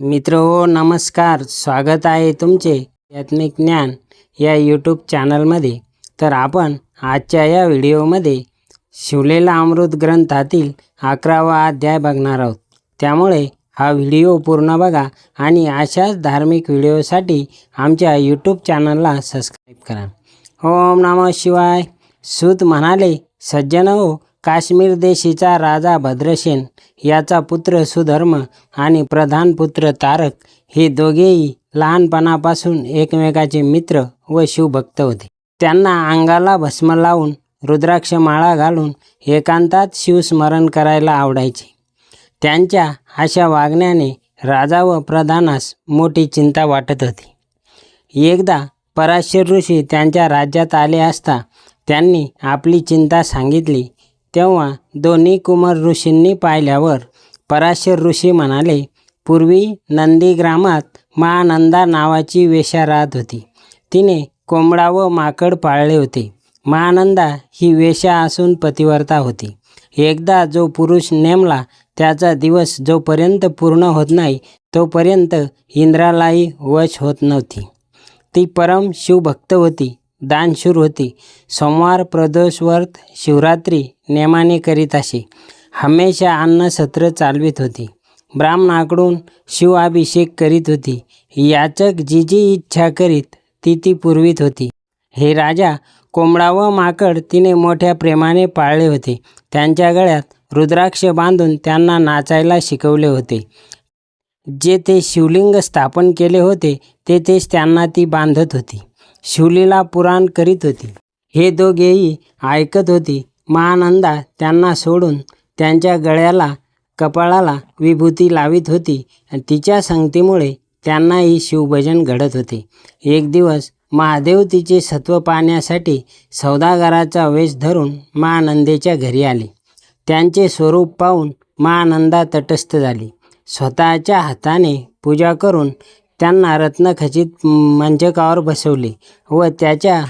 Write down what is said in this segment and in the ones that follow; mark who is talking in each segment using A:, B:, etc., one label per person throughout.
A: मित्र हो नमस्कार. स्वागत आहे तुमचे आध्यात्मिक ज्ञान या यूट्यूब चॅनलमध्ये तर आपण आजच्या या व्हिडिओमध्ये शिवलेला अमृत ग्रंथातील अकरावा अध्याय बघणार आहोत. त्यामुळे हा व्हिडिओ पूर्ण बघा आणि अशाच धार्मिक व्हिडिओसाठी आमच्या यूट्यूब चॅनलला सबस्क्राईब करा. ओम नमः शिवाय. सूत म्हणाले सज्जन हो काश्मीर देशीचा राजा भद्रसेन याचा पुत्र सुधर्म आणि प्रधान पुत्र तारक हे दोघेही लहानपणापासून एकमेकाचे मित्र व शिवभक्त होते. त्यांना अंगाला भस्म लावून रुद्राक्ष माळा घालून एकांतात शिवस्मरण करायला आवडायचे. त्यांच्या अशा वागण्याने राजा व प्रधानास मोठी चिंता वाटत होती. एकदा पराशर ऋषी त्यांच्या राज्यात आले असता त्यांनी आपली चिंता सांगितली तेव्हा दोन्ही कुमार ऋषींनी पाहिल्यावर पराशर ऋषी म्हणाले पूर्वी नंदीग्रामात महानंदा नावाची वेशा राहत होती. तिने कोंबडा व माकड पाळले होते. महानंदा ही वेशा असून पतिवर्ता होती. एकदा जो पुरुष नेमला त्याचा दिवस जोपर्यंत पूर्ण होत नाही तोपर्यंत इंद्रालाही वश होत नव्हती. ती परम शिवभक्त होती. दानशूर होती. सोमवार प्रदोषवर्त शिवरात्री नेमाने करीत असे. हमेशा अन्नसत्र चालवित होती. ब्राह्मणाकडून शिवाभिषेक करीत होती. याचक जी जी इच्छा करीत ती ती पुरवीत होती. हे राजा कोंबडा व माकड तिने मोठ्या प्रेमाने पाळले होते. त्यांच्या गळ्यात रुद्राक्ष बांधून त्यांना नाचायला शिकवले होते. जे ते शिवलिंग स्थापन केले होते तेथेच त्यांना ती बांधत होती. शिवलीला पुराण करीत होती. हे दोघेही ऐकत होती. महानंदा त्यांना सोडून त्यांच्या गळ्याला कपाळाला विभूती लावित होती. आणि तिच्या संगतीमुळे त्यांनाही शिवभजन घडत होते. एक दिवस महादेव तिचे सत्व पाहण्यासाठी सौदागराचा वेश धरून महानंदेच्या घरी आले. त्यांचे स्वरूप पाहून महानंदा तटस्थ झाली. स्वतःच्या हाताने पूजा करून त्यांना रत्नखचित मंचकावर बसवले व त्याच्या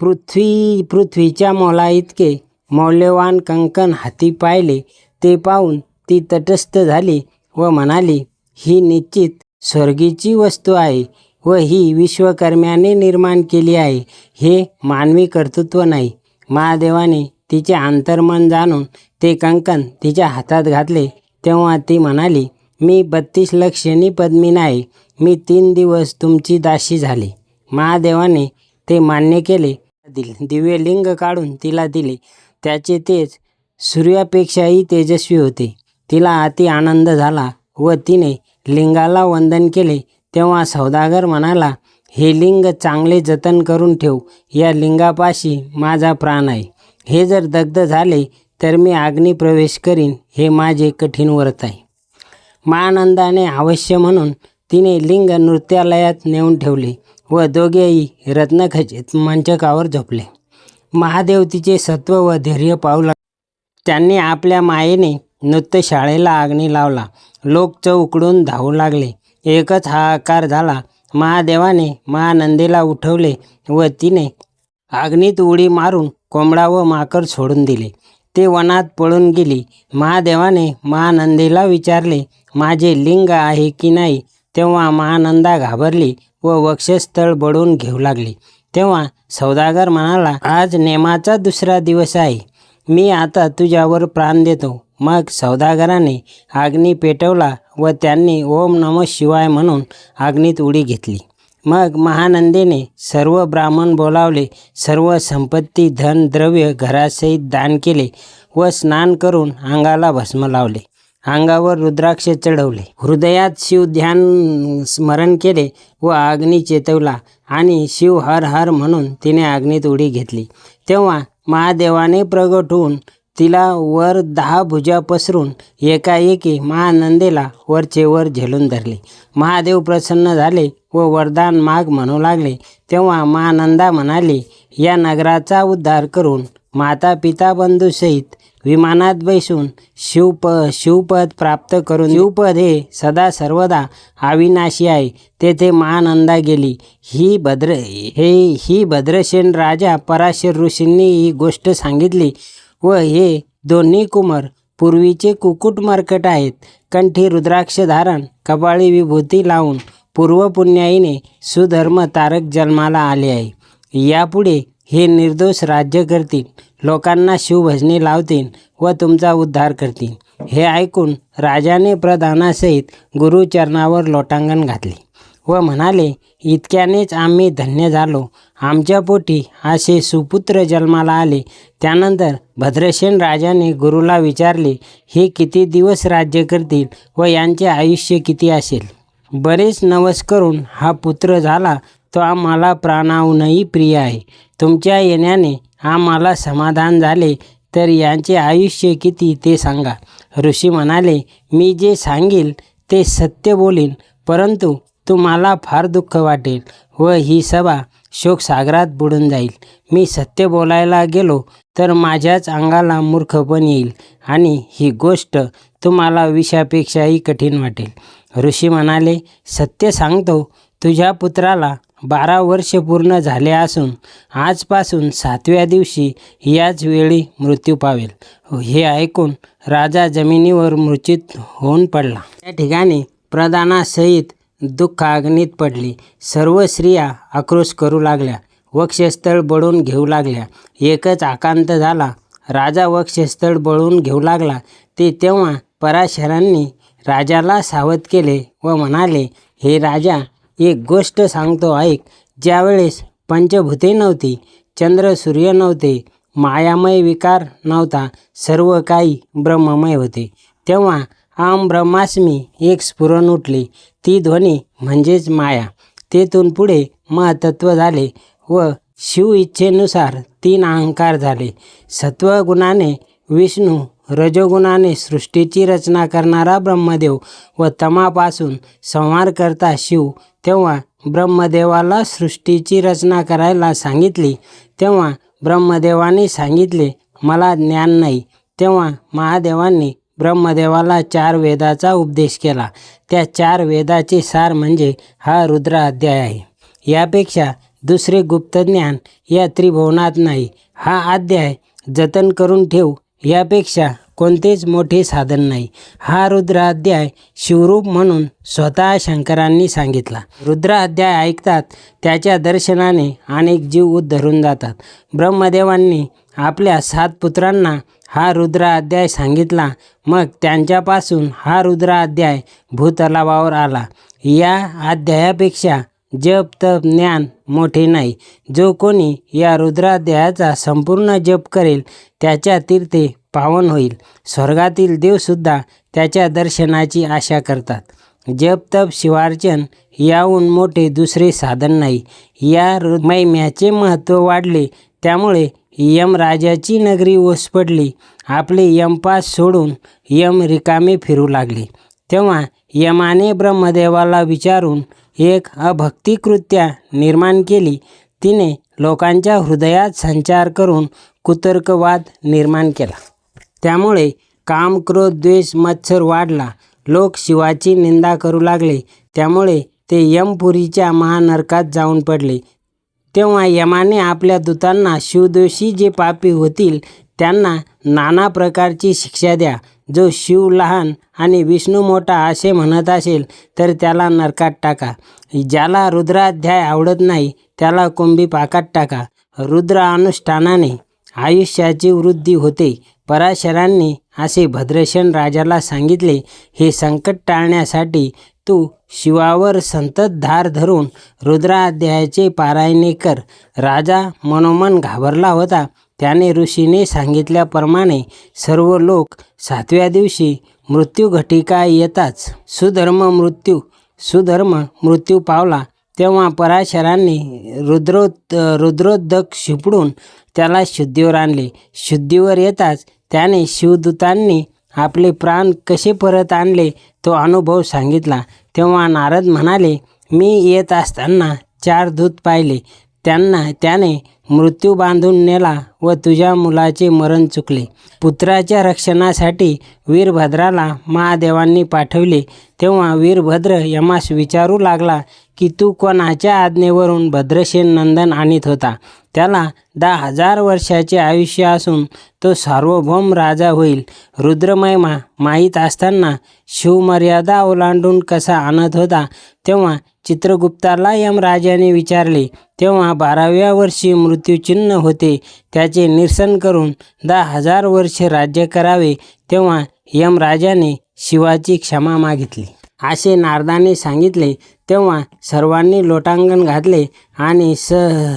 A: पृथ्वी पृथ्वीच्या मोला इतके मौल्यवान कंकण हाती पाहिले. ते पाहून ती तटस्थ झाली व म्हणाली ही निश्चित स्वर्गीची वस्तू आहे व ही विश्वकर्म्याने निर्माण केली आहे. हे मानवी कर्तृत्व नाही. महादेवाने तिचे अंतर्मन जाणून ते कंकण तिच्या हातात घातले. तेव्हा ती म्हणाली मी बत्तीस लक्षणी पद्मीन आहे. मी तीन दिवस तुमची दासी झाले. महादेवाने ते मान्य केले. दिले दिव्य लिंग काढून तिला दिले. त्याचे तेज सूर्यापेक्षाही तेजस्वी होते. तिला अति आनंद झाला व तिने लिंगाला वंदन केले. तेव्हा सौदागर म्हणाला हे लिंग चांगले जतन करून ठेव. या लिंगापाशी माझा प्राण आहे. हे जर दग्ध झाले तर मी अग्नी प्रवेश करीन. हे माझे कठीण व्रत आहे. महानंदाने अवश्य म्हणून तिने लिंग नृत्यालयात नेऊन ठेवले व दोघेही रत्नखचित मंचकावर झोपले. महादेव तिचे सत्व व धैर्य पाहू लागले. त्यांनी आपल्या मायेने नृत्यशाळेला आग्नी लावला. लोक चौकडून धावू लागले. एकच हाहाकार झाला. महादेवाने महानंदीला उठवले व तिने अग्नीत उडी मारून कोंबडा व माकर सोडून दिले. ते वनात पळून गेली. महादेवाने महानंदीला विचारले माझे लिंग आहे की नाही? तेव्हा महानंदा घाबरली व वक्षस्थळ बडून घेऊ लागली. तेव्हा सौदागर म्हणाला आज नेमाचा दुसरा दिवस आहे. मी आता तुझ्यावर प्राण देतो. मग सौदागराने अग्नी पेटवला व त्यांनी ओम नम शिवाय म्हणून अग्नीत उडी घेतली. मग महानंदेने सर्व ब्राह्मण बोलावले सर्व संपत्ती धन द्रव्य घरासहित दान केले व स्नान करून अंगाला भस्म लावले. अंगावर रुद्राक्ष चढवले. हृदयात शिव ध्यान स्मरण केले व अग्नी चेतवला आणि शिव हर हर म्हणून तिने अग्नीत उडी घेतली. तेव्हा महादेवाने प्रगट होऊन तिला वर दहा भुजा पसरून एकाएकी महानंदेला वरचे वर झेलून धरले. महादेव प्रसन्न झाले व वरदान माग म्हणू लागले. तेव्हा महानंदा म्हणाली या नगराचा उद्धार करून माता पिता बंधूसहित विमानात बैसून शिवप शिवपद प्राप्त करून शिवपद हे सदा सर्वदा अविनाशी आहे. तेथे महानंदा गेली. ही भद्र हे ही भद्रसेन राजा पराशर ऋषींनी ही गोष्ट सांगितली व हे दोन्ही कुमार पूर्वीचे कुकुट मर्कट आहेत. कंठी रुद्राक्ष धारण कपाळी विभूती लावून पूर्वपुण्याईने सुधर्म तारक जन्माला आले आहे. यापुढे हे निर्दोष राज्य करतील. लोकांना शिवभजने लावतील व तुमचा उद्धार करतील. हे ऐकून राजाने प्रधानासहित गुरुचरणावर लोटांगण घातले व म्हणाले इतक्यानेच आम्ही धन्य झालो. आमच्या पोटी असे सुपुत्र जन्माला आले. त्यानंतर भद्रसेन राजाने गुरुला विचारले हे किती दिवस राज्य करतील व यांचे आयुष्य किती असेल? बरेच नवस करून हा पुत्र झाला तो आम्हाला प्राणाहूनही प्रिय आहे. तुमच्या येण्याने आम्हाला समाधान झाले तर यांचे आयुष्य किती ते सांगा. ऋषी म्हणाले मी जे सांगेल ते सत्य बोलीन परंतु तुम्हाला फार दुःख वाटेल व ही सभा शोकसागरात बुडून जाईल. मी सत्य बोलायला गेलो तर माझ्याच अंगाला मूर्खपण येईल आणि ही गोष्ट तुम्हाला विषापेक्षाही कठीण वाटेल. ऋषी म्हणाले सत्य सांगतो तुझ्या पुत्राला बारा वर्ष पूर्ण झाले असून आजपासून सातव्या दिवशी याच वेळी मृत्यू पावेल. हे ऐकून राजा जमिनीवर मृचित होऊन पडला. त्या ठिकाणी प्रधानासहित दुःखाग्नीत पडली. सर्व स्त्रिया आक्रोश करू लागल्या. वक्षस्थळ बळून घेऊ लागल्या. एकच आकांत झाला. राजा वक्षस्थळ बळून घेऊ लागला. ते तेव्हा पराशरांनी राजाला सावध केले व म्हणाले हे राजा एक गोष्ट सांगतो ऐक. ज्यावेळेस पंचभूते नव्हती चंद्र सूर्य नव्हते मायामय विकार नव्हता सर्व काही ब्रह्ममय होते. तेव्हा आम ब्रह्मास्मी एक स्फुरण उठली. ती ध्वनी म्हणजेच माया. तेथून पुढे महतत्व झाले व शिव इच्छेनुसार तीन अहंकार झाले. सत्वगुणाने विष्णू रजोगुणाने सृष्टीची रचना करणारा ब्रह्मदेव व तमापासून संहार करता शिव तेव्हा ब्रह्मदेवाला सृष्टीची रचना करायला सांगितली. तेव्हा ब्रह्मदेवाने सांगितले मला ज्ञान नाही. तेव्हा महादेवांनी ब्रह्मदेवाला चार वेदाचा उपदेश केला. त्या चार वेदाचे सार म्हणजे हा रुद्र अध्याय आहे. यापेक्षा दुसरे गुप्त ज्ञान या त्रिभुवनात नाही. हा अध्याय जतन करून ठेव. यापेक्षा कोणतेच मोठे साधन नाही. हा रुद्राध्याय शिवरूप म्हणून स्वतः शंकरांनी सांगितला. रुद्राध्याय ऐकतात त्याच्या दर्शनाने अनेक जीव उद्धरून जातात. ब्रह्मदेवांनी आपल्या सात पुत्रांना हा रुद्राध्याय सांगितला. मग त्यांच्यापासून हा रुद्राध्याय भूतलावावर आला. या अध्यायापेक्षा जप तप ज्ञान मोठे नाही. जो कोणी या रुद्राध्यायाचा संपूर्ण जप करेल त्याच्या तीर्थे पावन होईल. स्वर्गातील देवसुद्धा त्याच्या दर्शनाची आशा करतात. जप तप शिवार्चन याहून मोठे दुसरे साधन नाही. या महिम्याचे महत्त्व वाढले. त्यामुळे यमराजाची नगरी ओस पडली आपले यमपास सोडून यम रिकामे फिरू लागले. तेव्हा यमाने ब्रह्मदेवाला विचारून एक अभक्तिकृत्या निर्माण केली. तिने लोकांच्या हृदयात संचार करून कुतर्कवाद निर्माण केला. त्यामुळे काम क्रोध द्वेष मत्सर वाढला. लोक शिवाची निंदा करू लागले. त्यामुळे ते यमपुरीच्या महानरकात जाऊन पडले. तेव्हा यमाने आपल्या दूतांना शिवदोषी जे पापी होतील त्यांना नाना प्रकारची शिक्षा द्या. जो शिव लहान आणि विष्णू मोठा असे म्हणत असेल तर त्याला नरकात टाका. ज्याला रुद्राध्याय आवडत नाही त्याला कुंभी पाकात टाका. रुद्र अनुष्ठानाने आयुष्याची वृद्धी होते. पराशरांनी असे भद्रशन राजाला सांगितले हे संकट टाळण्यासाठी तू शिवावर संतत धार धरून रुद्राध्यायाचे पारायणे कर. राजा मनोमन घाबरला होता. त्याने ऋषीने सांगितल्याप्रमाणे सर्व लोक सातव्या दिवशी मृत्यू घटिका येताच सुधर्म मृत्यू सुधर्म मृत्यू पावला. तेव्हा पराशरांनी रुद्रोत रुद्रोद्दक शिपडून त्याला शुद्धीवर आणले. शुद्धीवर येताच त्याने शिवदूतांनी आपले प्राण कसे परत आणले तो अनुभव सांगितला. तेव्हा नारद म्हणाले मी येत असताना चार दूत पाहिले. त्यांना त्याने मृत्यू बांधून नेला व तुझ्या मुलाचे मरण चुकले. पुत्राच्या रक्षणासाठी वीरभद्राला महादेवांनी पाठवले. तेव्हा वीरभद्र यमास विचारू लागला. की तू कोणाच्या आज्ञेवरून भद्रसेन नंदन आणीत होता? त्याला दहा हजार वर्षाचे आयुष्य असून तो सार्वभौम राजा होईल. रुद्रमहिमा माहीत असताना शिवमर्यादा ओलांडून कसा आणत होता? तेव्हा चित्रगुप्ताला यमराजाने विचारले. तेव्हा बाराव्या वर्षी मृत्यूचिन्ह होते. त्याचे निरसन करून दहा हजार वर्ष राज्य करावे. तेव्हा यमराजाने शिवाची क्षमा मागितली. असे नारदाने सांगितले. तेव्हा सर्वांनी लोटांगण घातले आणि स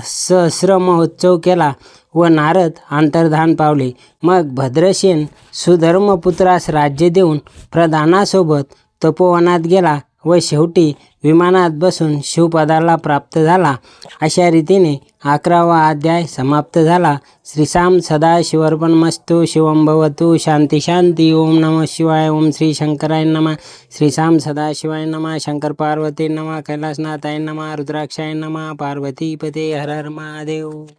A: सहस्र महोत्सव केला व नारद अंतर्धान पावले. मग भद्रसेन सुधर्मपुत्रास राज्य देऊन प्रधानासोबत तपोवनात गेला. व शेवटी विमानात बसून शिवपदाला प्राप्त झाला. अशा रीतीने अकरावा अध्याय समाप्त झाला. श्रीसाम सदा शिवर्पणमस्तु शिवं भवतु. शांती शांती. ओम नमः शिवाय. ओम श्री शंकराय नमः. श्रीसाम सदा शिवाय नमः. शंकर पार्वती नमः. कैलासनाथाय नमः. रुद्राक्षाय नमः. पार्वतीपते हर हर महादेव.